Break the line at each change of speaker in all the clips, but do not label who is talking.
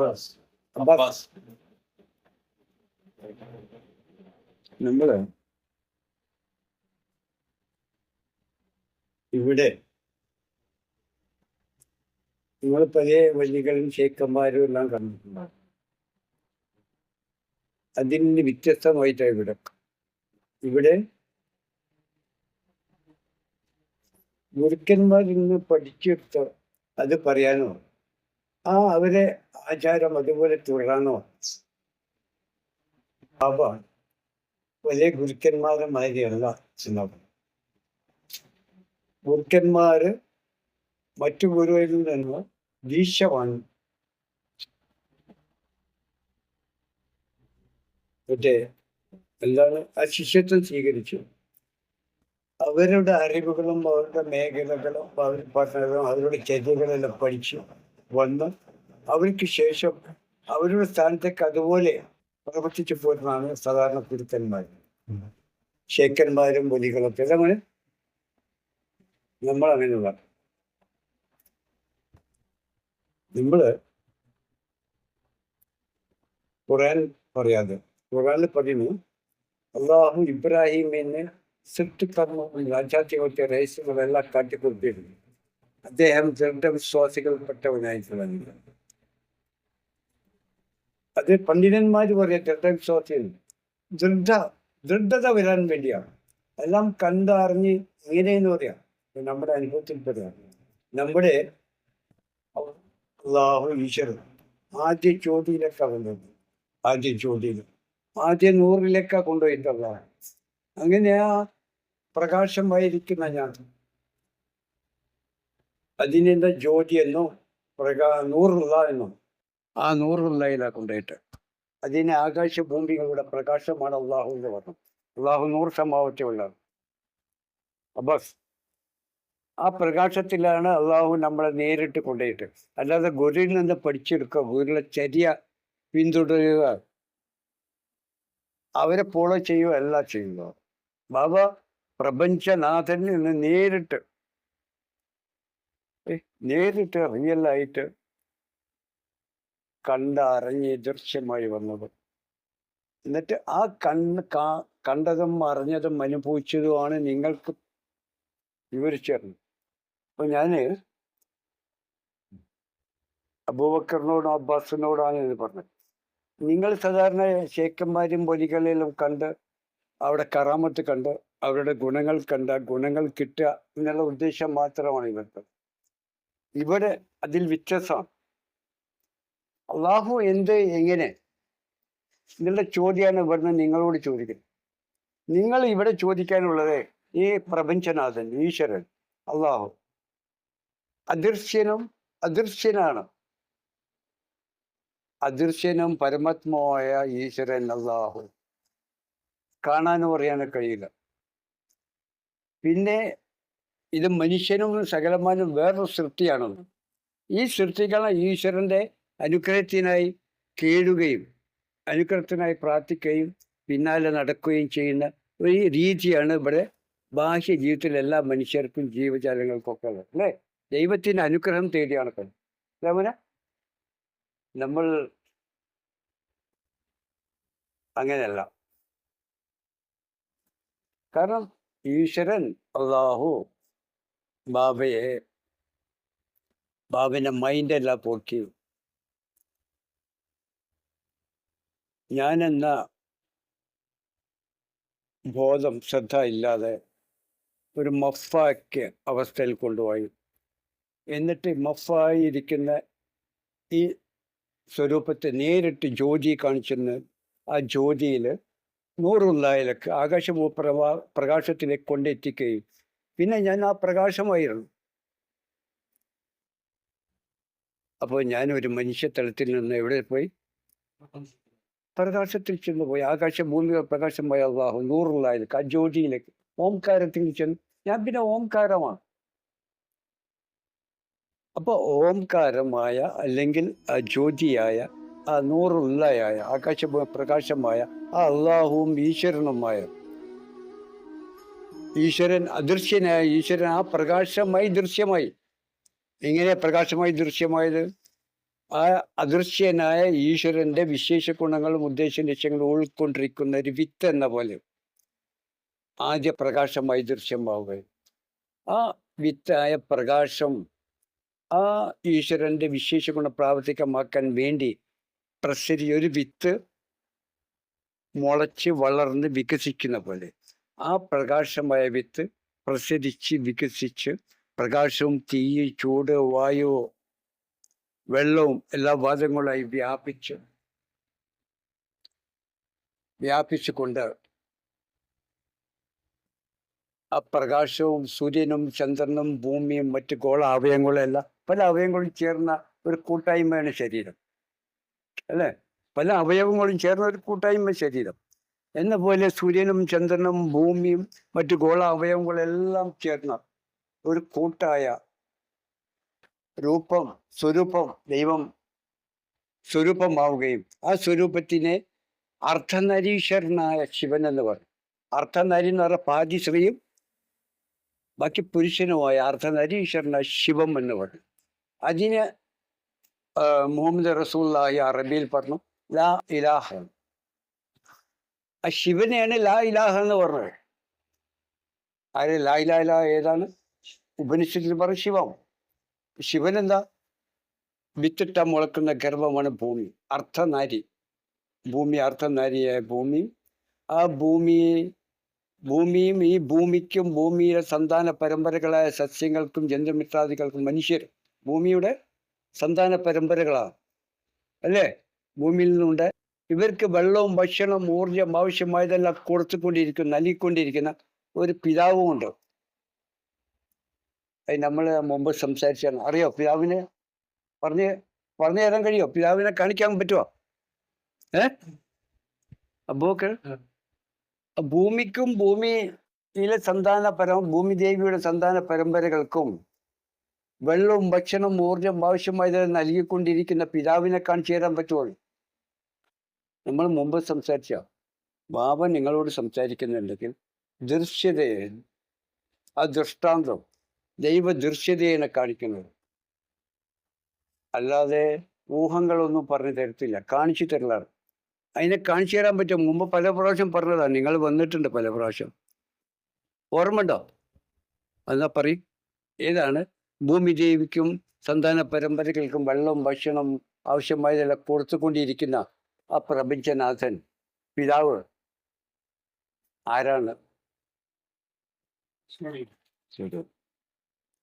Abbas Abbas നമ്മൾ ഇവിടെ നിങ്ങൾ പല വഴികളും ഷേക്കന്മാരും എല്ലാം കണ്ടിട്ടുണ്ടാകും അതിന് വ്യത്യസ്തമായിട്ടാണ് ഇവിടെ. ഇവിടെ ഗുരുക്കന്മാരിൽ നിന്ന് പഠിച്ചെടുത്ത അത് പറയാനോ ആ അവരെ ആചാരം അതുപോലെ തുടരാനോ? അവ വലിയ ഗുരുക്കന്മാരെ മാതിരിയല്ല ചിന്താവ് ഗുരുക്കന്മാര് മറ്റു ഗുരുവിൽ നിന്ന് ദീക്ഷ വാങ്ങി. മറ്റേ എന്താണ്? ആ ശിഷ്യത്വം സ്വീകരിച്ചു. അവരുടെ അറിവുകളും അവരുടെ മേഖലകളും അവർ പഠനങ്ങളും അവരുടെ ചര്യകളെല്ലാം പഠിച്ചു. വന്ന് അവർക്ക് ശേഷം അവരുടെ സ്ഥാനത്തേക്ക് അതുപോലെ പ്രവർത്തിച്ചു പോരുന്നതാണ് സാധാരണ കുരുത്തന്മാർ ഷേക്കന്മാരും ബലികളൊക്കെ. അതങ്ങനെ നമ്മൾ അങ്ങനെയുള്ള നമ്മൾ ഖുറാൻ പറയാതെ ഖുറാനിൽ പറയുന്നു അള്ളാഹു ഇബ്രാഹിമിന് സൃഷ്ടിക്കർമ്മവും രാജാത്യവത്തെ രഹസ്യങ്ങളെല്ലാം കാട്ടിക്കൊടുത്തിരുന്നു. അദ്ദേഹം ദൃഢവിശ്വാസികൾപ്പെട്ടവനായിരുന്നു അത് പണ്ഡിതന്മാർ പറയാം ദൃഢവിശ്വാസികൾ. ദൃഢ ദൃഢത വരാൻ വേണ്ടിയാണ്. എല്ലാം കണ്ടറിഞ്ഞ് ഇങ്ങനെയെന്ന് പറയാം? നമ്മുടെ അനുഭവത്തിൽ പറയാം നമ്മുടെ ആദ്യ ചോദ്യയിലേക്കാണ് കൊണ്ടുവന്നത് ആദ്യ ചോദ്യം. ആദ്യ നൂറിലേക്കാണ് കൊണ്ടുപോയിട്ടുള്ള അങ്ങനെ ആ പ്രകാശമായിരിക്കുന്ന ഞാൻ. അതിനെന്താ ജ്യോതി എന്നോ പ്രകാ നൂറുള്ള എന്നോ. ആ നൂറുള്ളയിലാണ് കൊണ്ടുപോയിട്ട് അതിനെ ആകാശ ഭൂമികളുടെ പ്രകാശമാണ് അള്ളാഹു എന്ന് പറഞ്ഞു. അള്ളാഹു നൂറ് സമാവറ്റുള്ളതാണ് അബസ് ആ പ്രകാശത്തിലാണ് അള്ളാഹു നമ്മളെ നേരിട്ട് കൊണ്ടുപോയിട്ട്. അല്ലാതെ ഗുരുവിൽ നിന്ന് പഠിച്ചെടുക്കുക ഗുരുവിലെ ചര്യ പിന്തുടരുക അവരെ ഫോളോ ചെയ്യുക അല്ല ചെയ്യുക. ബാബ പ്രപഞ്ചനാഥനിൽ നിന്ന് നേരിട്ട് നേരിട്ട് റിയലായിട്ട് കണ്ടറിഞ്ഞ് ദൃശ്യമായി വന്നത്. എന്നിട്ട് ആ കണ്ണ് കാ കണ്ടതും അറിഞ്ഞതും അനുഭവിച്ചതുമാണ് നിങ്ങൾക്ക് വിവരിച്ചു തരുന്നത് അപ്പൊ ഞാൻ അബൂബക്കറിനോടും അബ്ബാസിനോടാണ് ഇത് പറഞ്ഞത്. നിങ്ങൾ സാധാരണ ശേഖന്മാരും പൊലികളിലും കണ്ട് അവിടെ കറാമത്ത് കണ്ട് അവരുടെ ഗുണങ്ങൾ കണ്ട ഗുണങ്ങൾ കിട്ടുക എന്നുള്ള ഉദ്ദേശം മാത്രമാണ് ഇവർക്ക്. ഇവിടെ അതിൽ വ്യത്യാസമാണ് അള്ളാഹു എന്ത് എങ്ങനെ? നിങ്ങളുടെ ചോദ്യമാണ് ഇവിടുന്ന് നിങ്ങളോട് ചോദിക്കുന്നത്. നിങ്ങൾ ഇവിടെ ചോദിക്കാനുള്ളത് ഈ പ്രപഞ്ചനാഥൻ ഈശ്വരൻ അള്ളാഹു. അദൃശ്യനും അദൃശ്യനാണ്. അദൃശ്യനും പരമാത്മാവായ ഈശ്വരൻ അള്ളാഹു. കാണാനും അറിയാനും കഴിയില്ല. പിന്നെ ഇത് മനുഷ്യനും സകലമാനും വേറൊരു സൃഷ്ടിയാണത് ഈ സൃഷ്ടികളെ ഈശ്വരന്റെ അനുഗ്രഹത്തിനായി കേഴുകയും അനുഗ്രഹത്തിനായി പ്രാർത്ഥിക്കുകയും പിന്നാലെ നടക്കുകയും ചെയ്യുന്ന ഒരു രീതിയാണ് ഇവിടെ ബാഹ്യ ജീവിതത്തിൽ എല്ലാ മനുഷ്യർക്കും ജീവജാലങ്ങൾക്കൊക്കെ ഉള്ളത് അല്ലേ? ദൈവത്തിന്റെ അനുഗ്രഹം തേടിയാണ് രമന നമ്മൾ അങ്ങനെയല്ല. കാരണം ഈശ്വരൻ അള്ളാഹു ബാബയെ ബാബിന്റെ മൈൻഡെല്ലാം പൊക്കി ഞാനെന്ന ബോധം ശ്രദ്ധ ഇല്ലാതെ ഒരു മഫാക്ക് അവസ്ഥയിൽ കൊണ്ടുപോയി. എന്നിട്ട് മഫായിരിക്കുന്ന ഈ സ്വരൂപത്തെ നേരിട്ട് ജ്യോതി കാണിച്ചെന്ന് ആ ജ്യോതിയിൽ നൂറുള്ളായിലേക്ക് ആകാശ പ്രകാശത്തിലേക്ക് കൊണ്ടെത്തിക്കുകയും പിന്നെ ഞാൻ ആ പ്രകാശമായിരുന്നു. അപ്പോൾ ഞാൻ ഒരു മനുഷ്യതലത്തിൽ നിന്ന് എവിടെ പോയി? പ്രകാശത്തിൽ ചെന്ന് പോയി. ആകാശ ഭൂമികൾ പ്രകാശമായ അള്ളാഹു നൂറുള്ളായത് ആ ജ്യോതിയിലേക്ക്. ഓംകാരത്തിൽ ചെന്ന്. ഞാൻ പിന്നെ ഓംകാരമാണ്. അപ്പോൾ ഓംകാരമായ അല്ലെങ്കിൽ ജ്യോതിയായ ആ നൂറുള്ളയായ ആകാശ പ്രകാശമായ ആ അള്ളാഹുവും ഈശ്വരനുമായ ഈശ്വരൻ അദൃശ്യനായ ഈശ്വരൻ ആ പ്രകാശമായി ദൃശ്യമായി. എങ്ങനെ പ്രകാശമായി ദൃശ്യമായത്? ആ അദൃശ്യനായ ഈശ്വരന്റെ വിശേഷ ഗുണങ്ങളും ഉദ്ദേശ ലക്ഷ്യങ്ങളും ഉൾക്കൊണ്ടിരിക്കുന്ന ഒരു വിത്ത് എന്ന പോലെ ആദ്യ പ്രകാശമായി ദൃശ്യമാവുകയും ആ വിത്തായ പ്രകാശം ആ ഈശ്വരന്റെ വിശേഷ ഗുണം പ്രാവർത്തികമാക്കാൻ വേണ്ടി പ്രസരി ഒരു വിത്ത് മുളച്ച് വളർന്ന് വികസിക്കുന്ന പോലെ. ആ പ്രകാശമായ വിത്ത് പ്രസരിച്ച് വികസിച്ച് പ്രകാശവും തീ ചൂട് വായു വെള്ളവും എല്ലാ വാദങ്ങളായി വ്യാപിച്ച് വ്യാപിച്ചുകൊണ്ട് ആ പ്രകാശവും സൂര്യനും ചന്ദ്രനും ഭൂമിയും മറ്റ് ഗോള അവയവങ്ങളും എല്ലാം പല അവയവങ്ങളും ചേർന്ന ഒരു കൂട്ടായ്മയാണ് ശരീരം. അല്ലേ? പല അവയവങ്ങളും ചേർന്ന ഒരു കൂട്ടായ്മ ശരീരം. എന്ന പോലെ സൂര്യനും ചന്ദ്രനും ഭൂമിയും മറ്റു ഗോള അവയവങ്ങളെല്ലാം ചേർന്ന ഒരു കൂട്ടായ രൂപം സ്വരൂപം ദൈവം സ്വരൂപമാവുകയും ആ സ്വരൂപത്തിനെ അർദ്ധനരീശ്വരനായ ശിവൻ എന്ന് പറയും. അർദ്ധനരി എന്ന് പറഞ്ഞ പാതി ബാക്കി പുരുഷനുമായ അർദ്ധനരീശ്വരനായ ശിവം എന്ന് പറയും. അതിന് മുഹമ്മദ് റസൂല്ലാഹി അറബിയിൽ പറഞ്ഞു ലാ ഇലാഹ ആ ശിവനെയാണ് ലാ ഇലാഹ എന്ന് പറഞ്ഞത്. ആര്? ലാ ഇലാ ഇലാ ഏതാണ്? ഉപനിഷത്തിൽ പറ ശിവം. ശിവൻ എന്താ വിത്തിട്ട മുളക്കുന്ന ഗർഭമാണ് ഭൂമി. അർത്ഥനാരി. ഭൂമി അർത്ഥനാരിയായ ഭൂമി. ആ ഭൂമി ഭൂമിയും ഈ ഭൂമിക്കും ഭൂമിയിലെ സന്താന പരമ്പരകളായ സസ്യങ്ങൾക്കും ജന്തുമിത്രാദികൾക്കും മനുഷ്യർ ഭൂമിയുടെ സന്താന പരമ്പരകളാണ് അല്ലേ? ഭൂമിയിൽ നിന്നുണ്ട് ഇവർക്ക് വെള്ളവും ഭക്ഷണവും ഊർജം ആവശ്യമായതെല്ലാം കൊടുത്തുകൊണ്ടിരിക്കുന്ന നൽകിക്കൊണ്ടിരിക്കുന്ന ഒരു പിതാവുമുണ്ട് അത് നമ്മൾ മുമ്പ് സംസാരിച്ചാണ്. അറിയോ പിതാവിനെ? പറഞ്ഞ് പറഞ്ഞു തരാൻ കഴിയോ പിതാവിനെ കാണിക്കാൻ പറ്റുമോ? ഏ? അപ്പോക്ക് ഭൂമിക്കും ഭൂമിയിലെ സന്താന പരം ഭൂമിദേവിയുടെ സന്താന പരമ്പരകൾക്കും വെള്ളവും ഭക്ഷണവും ഊർജം ആവശ്യമായത് നൽകിക്കൊണ്ടിരിക്കുന്ന പിതാവിനെ കാണിച്ചു തരാൻ പറ്റുമോ? നമ്മൾ മുമ്പ് സംസാരിച്ച? ബാബ നിങ്ങളോട് സംസാരിക്കുന്നുണ്ടെങ്കിൽ ദൃശ്യതയെ ആ ദൃഷ്ടാന്തം ദൈവ ദൃശ്യതയാണ് കാണിക്കുന്നത്. അല്ലാതെ ഊഹങ്ങളൊന്നും പറഞ്ഞു തരത്തില്ല. കാണിച്ചു തരലാണ് അതിനെ കാണിച്ചു തരാൻ പറ്റും. മുമ്പ് പല പ്രാവശ്യം പറഞ്ഞതാണ് നിങ്ങൾ വന്നിട്ടുണ്ട് പല പ്രാവശ്യം. ഓർമ്മയുണ്ടോ? എന്നാ പറയും. ഏതാണ്? ഭൂമി ദേവിക്കും സന്താന പരമ്പരകൾക്കും വെള്ളം ഭക്ഷണം ആവശ്യമായതെല്ലാം കൊടുത്തുകൊണ്ടിരിക്കുന്ന ആ പ്രപഞ്ചനാഥൻ പിതാവ് ആരാണ്? ശരി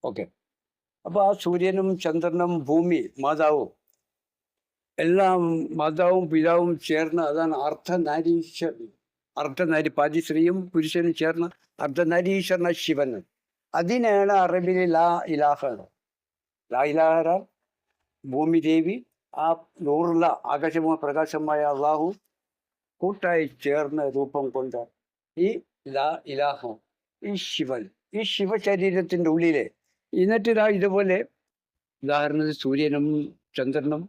ഓക്കെ. അപ്പോൾ ആ സൂര്യനും ചന്ദ്രനും ഭൂമി മാതാവും. എല്ലാം മാതാവും പിതാവും ചേർന്ന് അതാണ് അർദ്ധനാരീശ്വരൻ അർദ്ധനാരി പാതി സ്ത്രീയും പുരുഷനും ചേർന്ന് അർദ്ധനാരീശ്വരന ശിവൻ. അതിനാണ് അറബിലെ ലാ ഇലാഹ. ലാ ഇലാഹ ഭൂമി ദേവി ആ നൂറുള്ള ആകാശമോ പ്രകാശമായ അള്ളാഹു കൂട്ടായി ചേർന്ന രൂപം കൊണ്ട് ഈ ലാ ഇലാഹം ഈ ശിവൻ ഈ ശിവശരീരത്തിന്റെ ഉള്ളിലെ. എന്നിട്ട് ഇതാ ഇതുപോലെ ഉദാഹരണത്തിന് സൂര്യനും ചന്ദ്രനും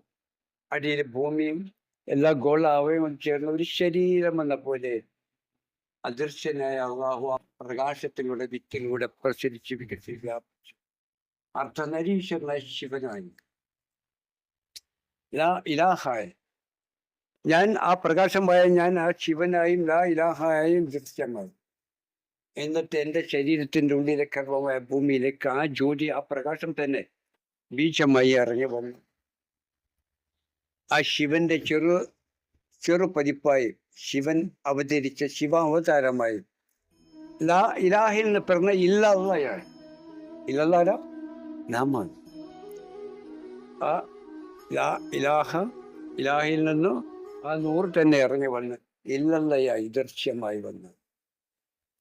അടിയിൽ ഭൂമിയും എല്ലാ ഗോളാവയും ചേർന്ന ഒരു ശരീരം എന്ന പോലെ അദൃശ്യനായ അള്ളാഹു ആ പ്രകാശത്തിലൂടെ വിത്തിലൂടെ പ്രസരിച്ച് വികസിച്ച് വ്യാപിച്ചു അർദ്ധനരീശ്വരനായ ശിവനായി. ലാ ഇലാഹായ. ഞാൻ ആ പ്രകാശമായ ഞാൻ ആ ശിവനായും ലാ ഇലാഹായും ദൃശ്യമായി എന്നിട്ട് എന്റെ ശരീരത്തിന്റെ ഉള്ളിലെ കർമ്മമായ ഭൂമിയിലേക്ക് ആ ജ്യോതി ആ പ്രകാശം തന്നെ ബീജമായി ഇറങ്ങി വന്നു. ആ ശിവന്റെ ചെറു ചെറു പതിപ്പായി ശിവൻ അവതരിച്ച ശിവാവതാരമായി. ലാ ഇലാഹിൽ നിന്ന് പറഞ്ഞ ഇല്ലാതായ ഇല്ലല്ലാരാ നാമാണ് ആ ലാ ഇലാഹ ഇലാഹിൽ നിന്നും ആ നൂറ് തന്നെ ഇറങ്ങി വന്ന് ഇല്ലല്ലയ ദൃശ്യമായി വന്ന്.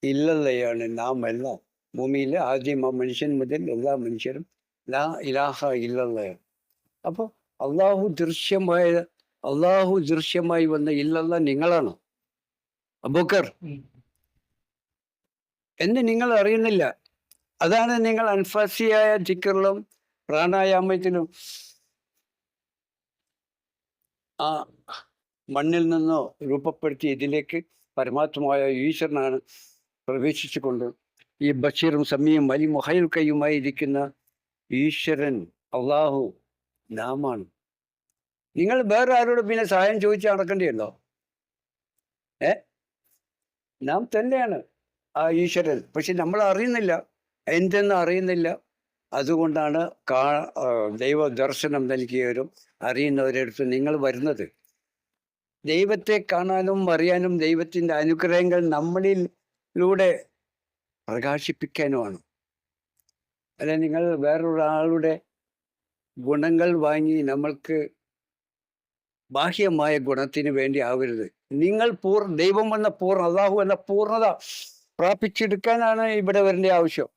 ഇല്ലല്ലയാണ് നാം എല്ലാം. ഭൂമിയിലെ ആദ്യം ആ മനുഷ്യൻ മുതൽ എല്ലാ മനുഷ്യരും ലാ ഇലാഹ ഇല്ലല്ലയാണ് അപ്പോൾ അള്ളാഹു ദൃശ്യമായ അള്ളാഹു ദൃശ്യമായി വന്ന ഇല്ലല്ല നിങ്ങളാണ്? അബൂക്കർ എന്ന് നിങ്ങൾ അറിയുന്നില്ല. അതാണ് നിങ്ങൾ അൻഫാസിയായ ജിക്കറിലും പ്രാണായാമത്തിലും ആ മണ്ണിൽ നിന്നോ രൂപപ്പെടുത്തി ഇതിലേക്ക് പരമാത്മമായ ഈശ്വരനാണ് പ്രവേശിച്ചുകൊണ്ട് ഈ ബഷീറും സമീയും വലി മൊഹയിൽ കൈയുമായി ഇരിക്കുന്ന ഈശ്വരൻ അള്ളാഹു നാമാണ്. നിങ്ങൾ വേറെ ആരോട് പിന്നെ സഹായം ചോദിച്ച് നടക്കേണ്ടിയല്ലോ ഏ? നാം തന്നെയാണ് ആ ഈശ്വരൻ. പക്ഷെ നമ്മൾ അറിയുന്നില്ല. എന്തെന്ന് അറിയുന്നില്ല. അതുകൊണ്ടാണ് കാ ദൈവ ദർശനം നൽകിയവരും അറിയുന്നവരടുത്ത് നിങ്ങൾ വരുന്നത്. ദൈവത്തെ കാണാനും അറിയാനും ദൈവത്തിന്റെ അനുഗ്രഹങ്ങൾ നമ്മളിലൂടെ പ്രകാശിപ്പിക്കാനുമാണ്. അല്ലെ നിങ്ങൾ വേറൊരാളുടെ ഗുണങ്ങൾ വാങ്ങി നമ്മൾക്ക് ബാഹ്യമായ ഗുണത്തിന് വേണ്ടി ആവരുത്. നിങ്ങൾ പൂർ ദൈവം എന്ന പൂർണ അള്ളാഹു എന്ന പൂർണത പ്രാപിച്ചെടുക്കാനാണ് ഇവിടെ വരേണ്ട ആവശ്യം.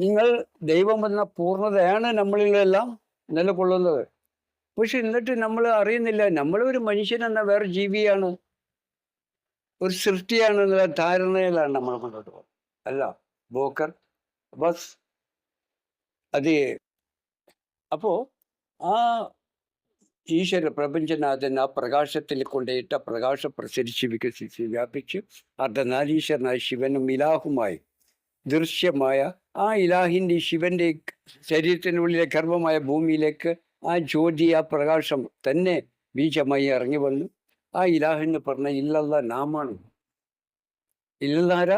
നിങ്ങൾ ദൈവം എന്ന പൂർണതയാണ് നമ്മളിലെല്ലാം നിലകൊള്ളുന്നത്. പക്ഷെ എന്നിട്ട് നമ്മൾ അറിയുന്നില്ല. നമ്മളൊരു മനുഷ്യൻ എന്ന വേറെ ജീവിയാണ്. ഒരു സൃഷ്ടിയാണ് എന്നുള്ള ധാരണയിലാണ് നമ്മൾ മുന്നോട്ട് പോകുന്നത്. അല്ല ബോക്കർ ബസ് അത്. അപ്പോ ആ ഈശ്വര പ്രപഞ്ചനാഥൻ ആ പ്രകാശത്തിൽ കൊണ്ടേറ്റ പ്രകാശം പ്രസരിച്ച് വികസിച്ച് വ്യാപിച്ച് അർദ്ധനാരീശ്വരനായ ശിവനും ഇലാഹുമായി ദൃശ്യമായ ആ ഇലാഹിന്റെ ശിവന്റെ ശരീരത്തിനുള്ളിലെ ഗർഭമായ ഭൂമിയിലേക്ക് ആ ജ്യോതി ആ പ്രകാശം തന്നെ ബീജമായി ഇറങ്ങി വന്നു. ആ ഇലാഹ് എന്ന് പറഞ്ഞ ഇല്ലല്ല നാമാണ്. ഇല്ലാര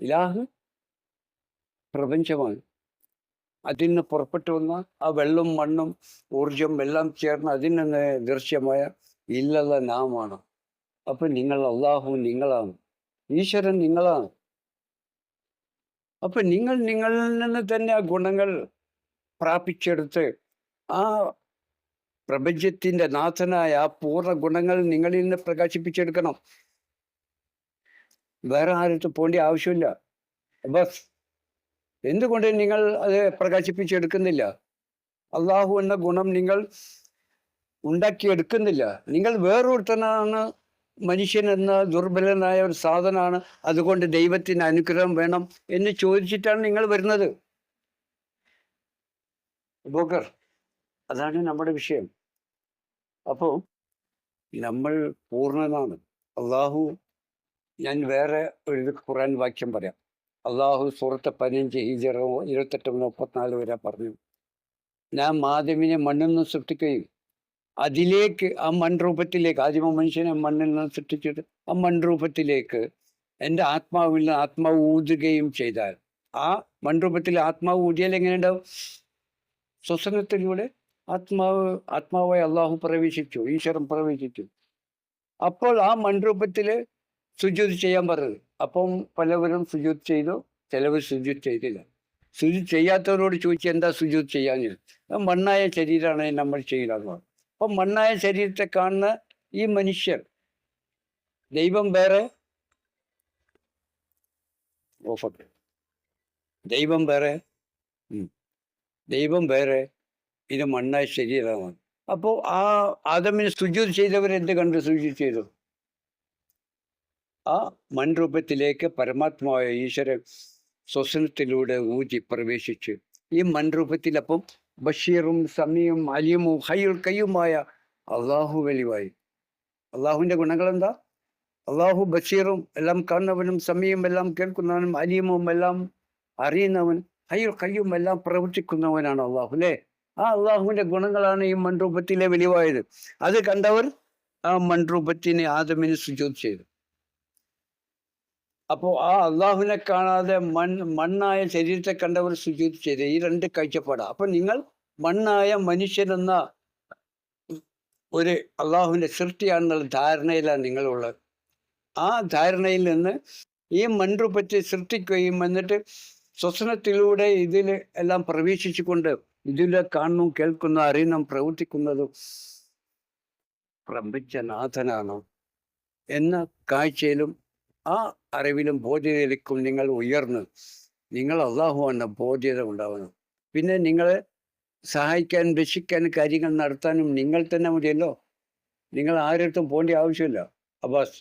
ഇലാഹ് പ്രപഞ്ചമാണ്. അതിൽ നിന്ന് പുറപ്പെട്ടു വന്ന ആ വെള്ളം മണ്ണും ഊർജം എല്ലാം ചേർന്ന് അതിൽ നിന്ന് ദൃശ്യമായ ഇല്ലല്ല നാമാണ്. അപ്പൊ നിങ്ങൾ അള്ളാഹു നിങ്ങളാണ്. ഈശ്വരൻ നിങ്ങളാണ്. അപ്പൊ നിങ്ങൾ നിങ്ങളിൽ നിന്ന് തന്നെ ആ ഗുണങ്ങൾ പ്രാപിച്ചെടുത്ത് ആ പ്രപഞ്ചത്തിന്റെ നാഥനായ ആ പൂർണ ഗുണങ്ങൾ നിങ്ങളിൽ നിന്ന് പ്രകാശിപ്പിച്ചെടുക്കണം. വേറെ ആരത്ത് പോകേണ്ട ആവശ്യമില്ല. ബസ്. എന്തുകൊണ്ട് നിങ്ങൾ അത് പ്രകാശിപ്പിച്ചെടുക്കുന്നില്ല? അള്ളാഹു എന്ന ഗുണം നിങ്ങൾ ഉണ്ടാക്കിയെടുക്കുന്നില്ല. നിങ്ങൾ വേറൊരുത്തനാണ് മനുഷ്യൻ എന്ന ദുർബലനായ ഒരു സാധനമാണ് അതുകൊണ്ട് ദൈവത്തിന് അനുഗ്രഹം വേണം എന്ന് ചോദിച്ചിട്ടാണ് നിങ്ങൾ വരുന്നത്. ബോക്കർ അതാണ് നമ്മുടെ വിഷയം. അപ്പോൾ നമ്മൾ പൂർണനാണ്. അള്ളാഹു ഞാൻ വേറെ ഒരു ഖുറാൻ വാക്യം പറയാം. അള്ളാഹു സുഹൃത്ത് പതിനഞ്ച് ഹിജറോ ഇരുപത്തെട്ട് മുപ്പത്തിനാല് വരെ പറഞ്ഞു. ഞാൻ മാധ്യമിനെ മണ്ണിൽ നിന്ന് സൃഷ്ടിക്കുകയും അതിലേക്ക് ആ മൺരൂപത്തിലേക്ക് ആദിമ മനുഷ്യനെ മണ്ണിൽ നിന്ന് സൃഷ്ടിച്ചിട്ട് ആ മൺരൂപത്തിലേക്ക് എന്റെ ആത്മാവിൽ നിന്ന് ആത്മാവ് ഊതുകയും ചെയ്താൽ ആ മൺരൂപത്തിൽ ആത്മാവ് ഊതിയാൽ എങ്ങനെയുണ്ടാവും ശ്വസനത്തിലൂടെ ആത്മാവ് ആത്മാവായി അള്ളാഹു പ്രവേശിച്ചു ഈശ്വരൻ പ്രവേശിച്ചു. അപ്പോൾ ആ മൺരൂപത്തിൽ സുജൂത് ചെയ്യാൻ പറഞ്ഞത് അപ്പം പലവരും സുജൂത് ചെയ്തു ചിലവർ സുജൂത് ചെയ്തില്ല. സുജൂത് ചെയ്യാത്തവരോട് ചോദിച്ചു എന്താ സുജൂത് ചെയ്യാൻ മണ്ണായ ശരീരമാണ് നമ്മൾ ചെയ്യുന്നത്. അപ്പം മണ്ണായ ശരീരത്തെ കാണുന്ന ഈ മനുഷ്യർ. ദൈവം വേറെ? ദൈവം വേറെ? ദൈവം വേറെ? ഇത് മണ്ണായ ശരീരമാണ്. അപ്പോൾ ആ ആദമിന് സുജൂത് ചെയ്തവരെന്ത് കണ്ട് സുജൂത് ചെയ്തു? ആ മൺരൂപത്തിലേക്ക് പരമാത്മാവായ ഈശ്വര ശ്വസനത്തിലൂടെ ഊതി പ്രവേശിച്ച്. ഈ മൺരൂപത്തിൽ അപ്പം ബഷീറും സമീയും അലീമും ഹയ്യുൽ കയ്യുമായ അള്ളാഹു വെളിവായി അള്ളാഹുവിന്റെ ഗുണങ്ങൾ എന്താ അള്ളാഹു ബഷീറും എല്ലാം കാണുന്നവനും സമീയും എല്ലാം കേൾക്കുന്നവനും അലീമും എല്ലാം അറിയുന്നവൻ ഹയ്യുൽ കയ്യും എല്ലാം പ്രവർത്തിക്കുന്നവനാണ് അള്ളാഹു അല്ലേ? ആ അള്ളാഹുവിന്റെ ഗുണങ്ങളാണ് ഈ മൺരൂപത്തിലെ വെളിവായത് അത് കണ്ടവർ ആ മൺരൂപത്തിനെ ആദമിനെ സുജോത് ചെയ്തു. അപ്പോൾ ആ അള്ളാഹുവിനെ കാണാതെ മൺ മണ്ണായ ശരീരത്തെ കണ്ടവർ സുജൂത് ചെയ്ത്. ഈ രണ്ട് കാഴ്ചപ്പാടാണ്. അപ്പം നിങ്ങൾ മണ്ണായ മനുഷ്യനെന്ന ഒരു അള്ളാഹുവിന്റെ സൃഷ്ടിയാണെന്നുള്ള ധാരണയിലാണ് നിങ്ങളുള്ളത്. ആ ധാരണയിൽ നിന്ന് ഈ മൺരൂപത്തെ സൃഷ്ടിക്കുകയും എന്നിട്ട് ശ്വസനത്തിലൂടെ ഇതിൽ എല്ലാം പ്രവേശിച്ചുകൊണ്ട് ഇതിലെ കാണുന്നു കേൾക്കുന്നു അറിയുന്നു പ്രവർത്തിക്കുന്നതും പ്രപഞ്ചനാഥനാണ് എന്ന കാഴ്ചയിലും ആ അറിവിലും ബോധ്യതയിലേക്കും നിങ്ങൾ ഉയർന്ന് നിങ്ങൾ അള്ളാഹു എന്ന ബോധ്യത ഉണ്ടാവണം. പിന്നെ നിങ്ങളെ സഹായിക്കാൻ രക്ഷിക്കാൻ കാര്യങ്ങൾ നടത്താനും നിങ്ങൾ തന്നെ മതിയല്ലോ. നിങ്ങൾ ആരടുത്തും പോകേണ്ട ആവശ്യമില്ല. അബ്ബാസ്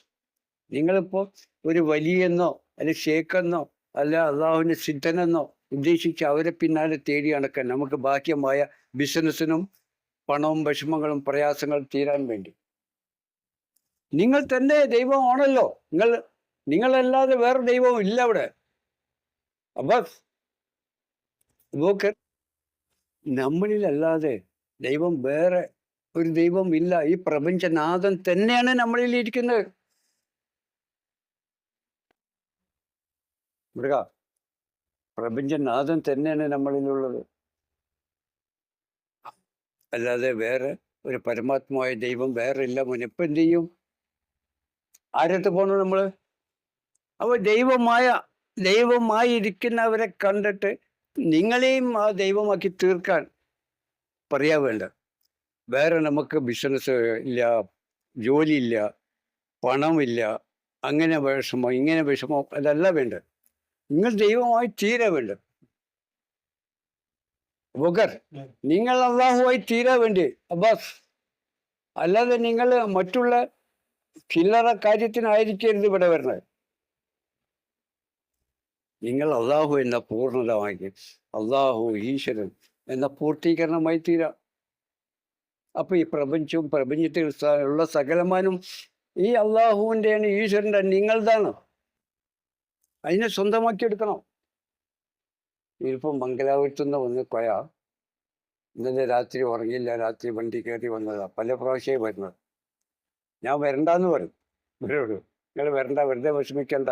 നിങ്ങളിപ്പോൾ ഒരു വലിയെന്നോ അല്ലെ ഷേക്കെന്നോ അല്ല അള്ളാഹുവിന്റെ സിദ്ധനെന്നോ ഉദ്ദേശിച്ച് അവരെ പിന്നാലെ തേടി നടക്കാൻ നമുക്ക് ബാക്കിയമായ ബിസിനസ്സിനും പണവും വിഷമങ്ങളും പ്രയാസങ്ങളും തീരാൻ വേണ്ടി. നിങ്ങൾ തന്നെ ദൈവമാണല്ലോ. നിങ്ങൾ നിങ്ങളല്ലാതെ വേറെ ദൈവവും ഇല്ല അവിടെ. അബ്ബാസ് നോക്ക്. നമ്മളിലല്ലാതെ ദൈവം വേറെ ഒരു ദൈവം ഇല്ല. ഈ പ്രപഞ്ചനാഥൻ തന്നെയാണ് നമ്മളിൽ ഇരിക്കുന്നത്. മൃഗ പ്രപഞ്ചനാഥൻ തന്നെയാണ് നമ്മളിലുള്ളത്. അല്ലാതെ വേറെ ഒരു പരമാത്മാവായ ദൈവം വേറെ ഇല്ല. മുനിപ്പം എന്ത് ചെയ്യും? ആരത്ത് പോകണം നമ്മൾ? അപ്പൊ ദൈവമായ ദൈവമായി ഇരിക്കുന്നവരെ കണ്ടിട്ട് നിങ്ങളെയും ആ ദൈവമാക്കി തീർക്കാൻ പറയാ വേണ്ട വേറെ നമുക്ക് ബിസിനസ് ഇല്ല ജോലി ഇല്ല പണമില്ല അങ്ങനെ വിഷമോ ഇങ്ങനെ വിഷമോ അതല്ല വേണ്ട നിങ്ങൾ ദൈവമായി തീരെ വേണ്ട ബുക്കർ നിങ്ങൾ അള്ളാഹുവായി തീരാ വേണ്ടി. അബ്ബാസ് അല്ലാതെ നിങ്ങൾ മറ്റുള്ള ചില്ലറ കാര്യത്തിനായിരിക്കരുത് ഇവിടെ വരുന്നത്. നിങ്ങൾ അള്ളാഹു എന്ന പൂർണത വാങ്ങി അള്ളാഹു ഈശ്വരൻ എന്ന പൂർത്തീകരണമായി തീരാം. അപ്പൊ ഈ പ്രപഞ്ചവും പ്രപഞ്ചത്തിൽ ഉള്ള സകലമാനും ഈ അള്ളാഹുവിന്റെയാണ് ഈശ്വരന്റെ നിങ്ങളതാണ് അതിനെ സ്വന്തമാക്കി എടുക്കണം ഇപ്പം മംഗലാപുരത്തുനിന്ന് വന്ന് കൊയ. ഇന്നലെ രാത്രി ഉറങ്ങിയില്ല രാത്രി വണ്ടി കയറി വന്നതാണ് പല പ്രാവശ്യമായി വരുന്നത്. ഞാൻ വരണ്ടെന്ന് പറയും. ഇവരോട്. നിങ്ങൾ വരണ്ട വെറുതെ വിഷമിക്കണ്ട.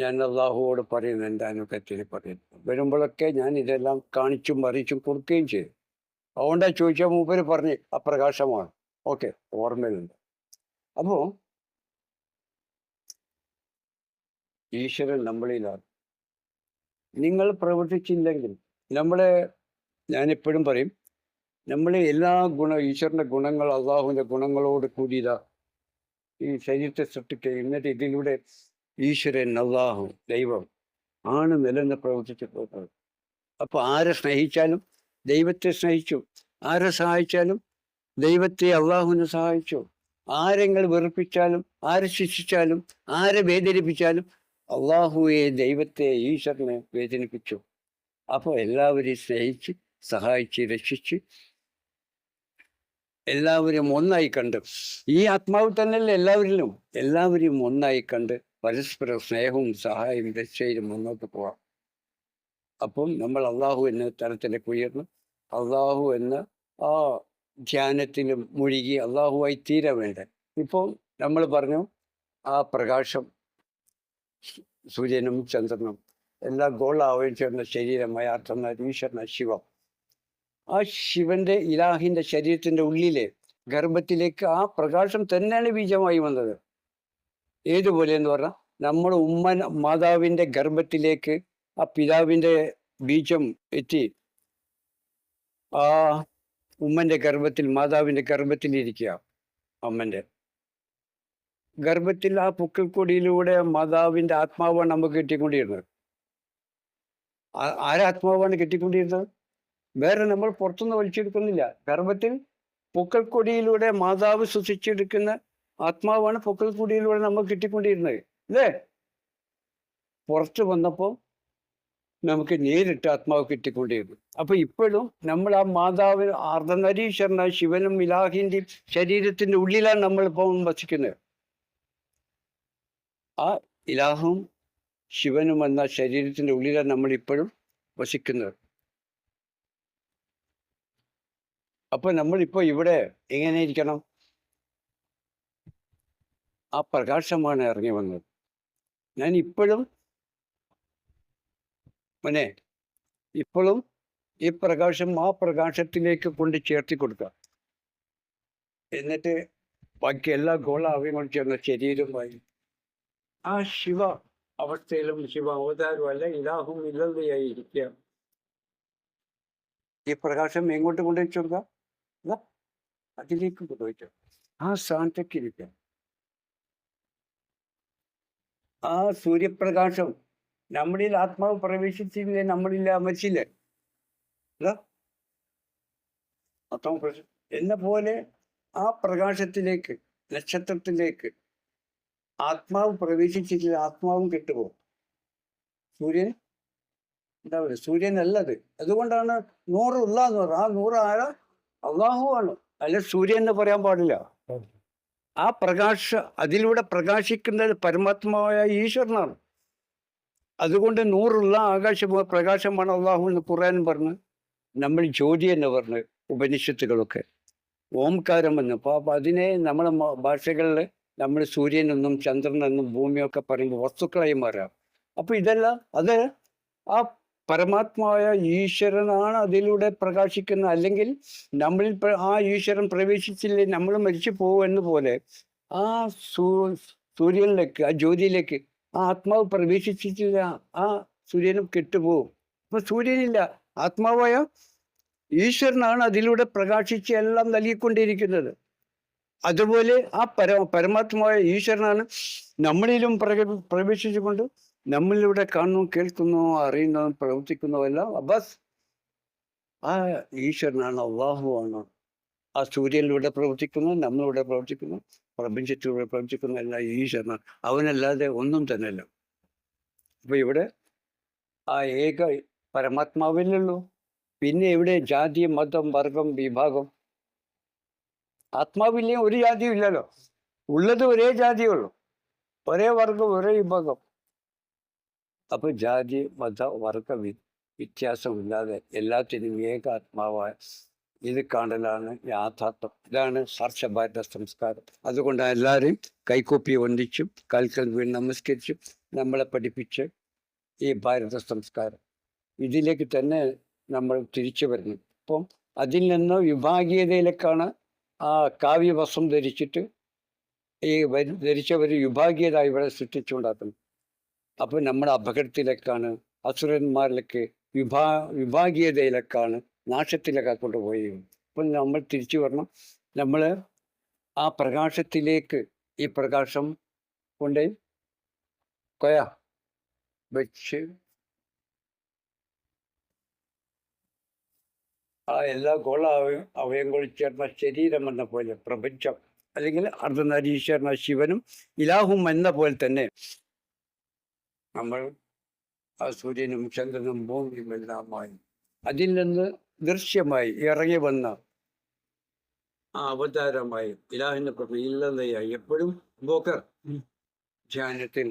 ഞാൻ അള്ളാഹുവോട് പറയുന്നു എന്റെ അനുഭവത്തിൽ പറയുന്നു വരുമ്പോഴൊക്കെ ഞാൻ ഇതെല്ലാം കാണിച്ചും അറിയിച്ചും കൊടുക്കുകയും ചെയ്തു അതുകൊണ്ടാ ചോദിച്ചാൽ മൂപ്പര് പറഞ്ഞ് അപ്രകാശമാണ്. ഓക്കെ ഓർമ്മയിലുണ്ട്. അപ്പോ ഈശ്വരൻ നമ്മളിലാണ്. നിങ്ങൾ പ്രവർത്തിച്ചില്ലെങ്കിൽ നമ്മളെ ഞാൻ എപ്പോഴും പറയും നമ്മളെ എല്ലാ ഗുണ ഈശ്വരന്റെ ഗുണങ്ങൾ അള്ളാഹുവിന്റെ ഗുണങ്ങളോട് കൂടിയതാ ഈ ശരീരത്തെ സൃഷ്ടിക്കുക. എന്നിട്ട് ഇതിലൂടെ ഈശ്വരൻ അള്ളാഹു ദൈവം ആണ് നിലനിന്ന് പ്രവർത്തിച്ചു പോകുന്നത്. അപ്പോൾ ആരെ സ്നേഹിച്ചാലും ദൈവത്തെ സ്നേഹിച്ചു. ആരെ സഹായിച്ചാലും ദൈവത്തെ അള്ളാഹുവിനെ സഹായിച്ചു. ആരെങ്ങൾ വെറുപ്പിച്ചാലും ആരെ ശിക്ഷിച്ചാലും ആരെ വേദനിപ്പിച്ചാലും അള്ളാഹുവെ ദൈവത്തെ ഈശ്വരനെ വേദനിപ്പിച്ചു. അപ്പോൾ എല്ലാവരെയും സ്നേഹിച്ച് സഹായിച്ച് രക്ഷിച്ച് എല്ലാവരും ഒന്നായി കണ്ട്. ഈ ആത്മാവ് തന്നെയല്ല എല്ലാവരിലും? എല്ലാവരെയും ഒന്നായി കണ്ട് പരസ്പര സ്നേഹവും സഹായവും രക്ഷയിലും മുന്നോട്ട് പോവാം. അപ്പം നമ്മൾ അള്ളാഹു എന്ന തരത്തിലേക്ക് ഉയർന്നു. അള്ളാഹു എന്ന ആ ധ്യാനത്തിലും മുഴുകി അള്ളാഹുവായി തീരെ വേണ്ട? ഇപ്പോൾ നമ്മൾ പറഞ്ഞു ആ പ്രകാശം സൂര്യനും ചന്ദ്രനും എല്ലാം ഗോളാവുകയും ചേർന്ന ശരീരമായ അർത്ഥം ഈശ്വരന ശിവം. ആ ശിവന്റെ ഇലാഹിന്റെ ശരീരത്തിന്റെ ഉള്ളിലെ ഗർഭത്തിലേക്ക് ആ പ്രകാശം തന്നെയാണ് ബീജമായി വന്നത്. ഏതുപോലെ എന്ന് പറഞ്ഞാൽ നമ്മുടെ ഉമ്മൻ മാതാവിന്റെ ഗർഭത്തിലേക്ക് ആ പിതാവിന്റെ ബീജം എത്തി. ആ ഉമ്മന്റെ ഗർഭത്തിൽ മാതാവിന്റെ ഗർഭത്തിൽ ഇരിക്കുക അമ്മന്റെ ഗർഭത്തിൽ ആ പൊക്കിൾക്കൊടിയിലൂടെ മാതാവിന്റെ ആത്മാവാണ് നമുക്ക് കിട്ടിക്കൊണ്ടിരുന്നത്. ആരാത്മാവാണ് കിട്ടിക്കൊണ്ടിരുന്നത്? വേറെ നമ്മൾ പുറത്തുനിന്ന് വലിച്ചെടുക്കുന്നില്ല. ഗർഭത്തിൽ പൊക്കൽക്കൊടിയിലൂടെ മാതാവ് ശ്വസിച്ചെടുക്കുന്ന ആത്മാവാണ് പൊക്കൽ കൂടിയിലൂടെ നമ്മൾ കിട്ടിക്കൊണ്ടിരുന്നത്. അല്ലേ? പുറത്തു വന്നപ്പോൾ നമുക്ക് നേരിട്ട് ആത്മാവ് കിട്ടിക്കൊണ്ടിരുന്നു. അപ്പൊ ഇപ്പോഴും നമ്മൾ ആ മാതാവ് അർദ്ധനരീശ്വരന ശിവനും ഇലാഹിന്റെയും ശരീരത്തിന്റെ ഉള്ളിലാണ് നമ്മൾ നമ്മളിപ്പോൾ വസിക്കുന്നത്. ആ ഇലാഹും ശിവനും എന്ന ശരീരത്തിന്റെ ഉള്ളിലാണ് നമ്മൾ ഇപ്പോഴും വസിക്കുന്നത്. അപ്പൊ നമ്മളിപ്പോ ഇവിടെ എങ്ങനെ ഇരിക്കണം? ആ പ്രകാശമാണ് ഇറങ്ങി വന്നത്. ഞാൻ ഇപ്പോഴും മോനെ ഇപ്പോഴും ഈ പ്രകാശം ആ പ്രകാശത്തിലേക്ക് കൊണ്ട് ചേർത്തി കൊടുക്കുക. എന്നിട്ട് ബാക്കി എല്ലാ ഗോള കൊണ്ട് ചേർന്ന ശരീരമായി ആ ശിവ അവസ്ഥയിലും ശിവ അവതാരമല്ല ഇലാഹും ഇല്ലതയായി ഇരിക്കുക ഈ പ്രകാശം എങ്ങോട്ട് കൊണ്ടുവച്ചു കൊടുക്കുക അതിലേക്ക് കൊണ്ടുവച്ചു ആ സ്ഥാനത്തേക്ക് ഇരിക്കുക. ആ സൂര്യപ്രകാശം നമ്മളിൽ ആത്മാവ് പ്രവേശിച്ചില്ലേ നമ്മളില്ല മരിച്ചില്ലേ? എന്ന പോലെ ആ പ്രകാശത്തിലേക്ക് നക്ഷത്രത്തിലേക്ക് ആത്മാവ് പ്രവേശിച്ചിട്ടില്ല ആത്മാവും കെട്ടുപോകും. സൂര്യൻ? പറയുക? സൂര്യൻ അല്ലത്. അതുകൊണ്ടാണ് നൂറ് എന്ന് പറയുന്നത് ആ നൂറ് ആരാ? അള്ളാഹു ആണ് അല്ല സൂര്യൻ എന്ന് പറയാൻ പാടില്ല. ആ പ്രകാശ അതിലൂടെ പ്രകാശിക്കുന്നത് പരമാത്മാവായ ഈശ്വരനാണ്. അതുകൊണ്ട് നൂറുള്ള ആകാശ പ്രകാശമാണ് അള്ളാഹു എന്ന് ഖുറാൻ പറഞ്ഞ് നമ്മൾ ജ്യോതി എന്ന് പറഞ്ഞ് ഉപനിഷത്തുകളൊക്കെ. ഓംകാരം എന്ന്. അപ്പോൾ അതിനെ നമ്മുടെ ഭാഷകളിൽ നമ്മൾ സൂര്യനെന്നും ചന്ദ്രനെന്നും ഭൂമിയൊക്കെ പറയുമ്പോൾ വസ്തുക്കളായി മാറാം. അപ്പോൾ ഇതെല്ലാം അത് ആ പരമാത്മായ ഈശ്വരനാണ് അതിലൂടെ പ്രകാശിക്കുന്നത്. അല്ലെങ്കിൽ നമ്മളിൽ ആ ഈശ്വരൻ പ്രവേശിച്ചില്ലേ നമ്മൾ മരിച്ചു പോകുമെന്ന പോലെ ആ സൂ സൂര്യനിലേക്ക് ആ ജ്യോതിയിലേക്ക് ആ ആത്മാവ് പ്രവേശിച്ചിട്ടില്ല ആ സൂര്യനും കെട്ടുപോകും. അപ്പൊ സൂര്യനില്ല ആത്മാവായ ഈശ്വരനാണ് അതിലൂടെ പ്രകാശിച്ച് എല്ലാം നൽകിക്കൊണ്ടിരിക്കുന്നത്. അതുപോലെ ആ പര പരമാത്മായ ഈശ്വരനാണ് നമ്മളിലും പ്രവേശിച്ചുകൊണ്ട് നമ്മളിലൂടെ കാണുന്നു കേൾക്കുന്നു അറിയുന്നു പ്രവർത്തിക്കുന്നു എല്ലാം ബസ് ആ ഈശ്വരനാണ് അള്ളാഹുവാണ് ആ സൂര്യനിലൂടെ പ്രവർത്തിക്കുന്നു നമ്മളിവിടെ പ്രവർത്തിക്കുന്നു പ്രപഞ്ചത്തിലൂടെ പ്രവർത്തിക്കുന്ന എല്ലാം ഈശ്വരനാണ്. അവനല്ലാതെ ഒന്നും തന്നെയല്ല. അപ്പൊ ഇവിടെ ആ ഏക പരമാത്മാവില്ലല്ലോ. പിന്നെ ഇവിടെ ജാതി മതം വർഗം വിഭാഗം. ആത്മാവില്ലേ ഒരു ജാതിയും ഇല്ലല്ലോ. ഉള്ളത് ഒരേ ജാതിയുള്ളൂ ഒരേ വർഗം ഒരേ വിഭാഗം. അപ്പൊ ജാതി മത വർഗ വ്യത്യാസമില്ലാതെ എല്ലാത്തിനും ഏകാത്മാവായ ഇത് കാണലാണ് യാഥാർത്ഥ്യം. ഇതാണ് ഹർഷഭാരത സംസ്കാരം. അതുകൊണ്ട് എല്ലാവരെയും കൈക്കൂപ്പി ഒന്നിച്ചും കൽക്കൽ വീണ് നമസ്കരിച്ചും നമ്മളെ പഠിപ്പിച്ച് ഈ ഭാരത സംസ്കാരം. ഇതിലേക്ക് തന്നെ നമ്മൾ തിരിച്ചു വരുന്നു. അപ്പം അതിൽ നിന്ന് വിഭാഗീയതയിലേക്കാണ് ആ കാവ്യവസ്ത്രം ധരിച്ചിട്ട് ഈ ധരിച്ചവർ വിഭാഗീയത ഇവിടെ സൃഷ്ടിച്ചുകൊണ്ടാക്കുന്നത് അപ്പം നമ്മുടെ അപകടത്തിലേക്കാണ് അസുരന്മാരിലേക്ക് വിഭാ വിഭാഗീയതയിലേക്കാണ് നാശത്തിലേക്ക് കൊണ്ടുപോയി അപ്പം നമ്മൾ തിരിച്ചു വരണം. നമ്മൾ ആ പ്രകാശത്തിലേക്ക് ഈ പ്രകാശം കൊണ്ട് കൊയ വെച്ച് ആ എല്ലാ ഗോള കൊള്ളി ചേർന്ന ശരീരം എന്ന പോലെ പ്രപഞ്ചം അല്ലെങ്കിൽ അർദ്ധനാരീശ്വരന ശിവനും ഇലാഹും എന്ന പോലെ തന്നെ നമ്മൾ ആ സൂര്യനും ചന്ദ്രനും ഭൂമിയും എല്ലാമായി അതിൽ നിന്ന് ദൃശ്യമായി ഇറങ്ങി വന്ന ആ അവതാരമായി ഇലാഹിന്റെ പ്രഭ ഇല്ലതയായി എപ്പോഴും ബോക്കർ ധ്യാനത്തിൽ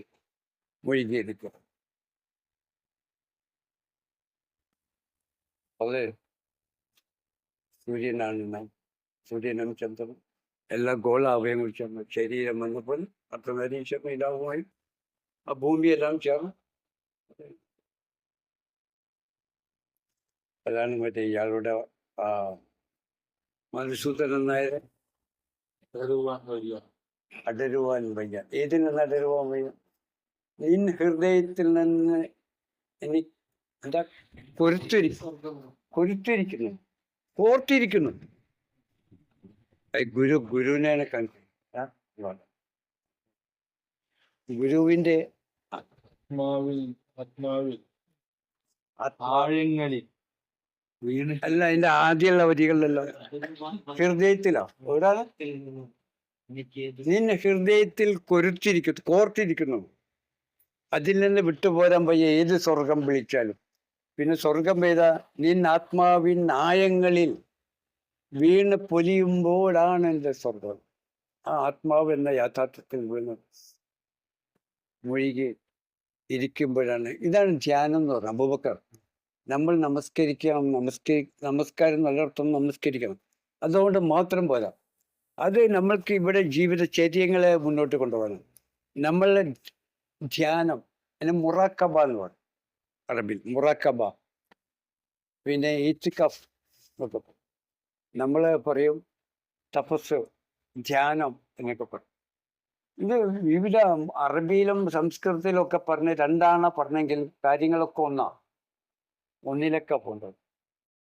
മുഴുകിയിരിക്കും. അത്. സൂര്യനാണ് നാം. സൂര്യനും ചന്ദ്രനും എല്ലാ ഗോളാവയും ചേർന്ന് ശരീരം വന്നപ്പോൾ അർത്ഥനരീശ്വരൻ ഇലാവുമായി ആ ഭൂമിയെല്ലാം ചേർന്ന് അതാണ് മറ്റേ ഇയാളുടെ ആ മധുസൂദനൻ നായർ. അടരുവാൻ വയ്യ. ഏതിനാണ് അടരുവാൻ വയ്യ. നിൻ ഹൃദയത്തിൽ നിന്ന് എനിക്ക് എന്താ കൊരുത്തിരി കൊരുത്തിരിക്കുന്നു കോർത്തിരിക്കുന്നു. ഗുരു ഗുരുവിനെ കണ്ടു. ഗുരുവിന്റെ
ആത്മാവിൽ ആത്മാവിൽ.
ആത്മാ
ആഴങ്ങളിൽ. വീണ്.
അല്ല അതിന്റെ ആദ്യമുള്ള വരികളിലല്ലോ. ഹൃദയത്തിലോ? എവിടാണ്? നിന്നെ ഹൃദയത്തിൽ കൊരുത്തിരിക്കുന്നു കോർത്തിരിക്കുന്നു. അതിൽ നിന്ന് വിട്ടുപോരാൻ പയ്യ ഏത് സ്വർഗം വിളിച്ചാലും. പിന്നെ സ്വർഗം പെയ്ത നിൻ ആത്മാവിൻ നായങ്ങളിൽ വീണ് പൊലിയുമ്പോഴാണ് എന്റെ സ്വർഗം ആ ആത്മാവ് എന്ന യാഥാർത്ഥ്യത്തിൽ വീണ് മുഴുകി ഇരിക്കുമ്പോഴാണ്. ഇതാണ് ധ്യാനം എന്ന് പറയുന്നത്. അബൂബക്കർ. നമ്മൾ നമസ്കരിക്കണം നമസ്കരി നമസ്കാരം നല്ലർത്ഥം നമസ്കരിക്കണം. അതുകൊണ്ട് മാത്രം പോരാ. അത് നമ്മൾക്ക് ഇവിടെ ജീവിത ചര്യങ്ങളെ മുന്നോട്ട് കൊണ്ടുപോകണം. നമ്മളുടെ ധ്യാനം അതിന് മുറാക്കബ എന്ന് പറയും അറബിൽ മുറാക്കബ. പിന്നെ ഈത്തിക്കഫ് നമ്മൾ പറയും തപസ് ധ്യാനം എന്നൊക്കെ പറയും. ഇത് വിവിധ അറബിയിലും സംസ്കൃതത്തിലും ഒക്കെ പറഞ്ഞ് രണ്ടാണ് പറഞ്ഞെങ്കിൽ കാര്യങ്ങളൊക്കെ ഒന്നാ. ഒന്നിലൊക്കെ പോകേണ്ടത്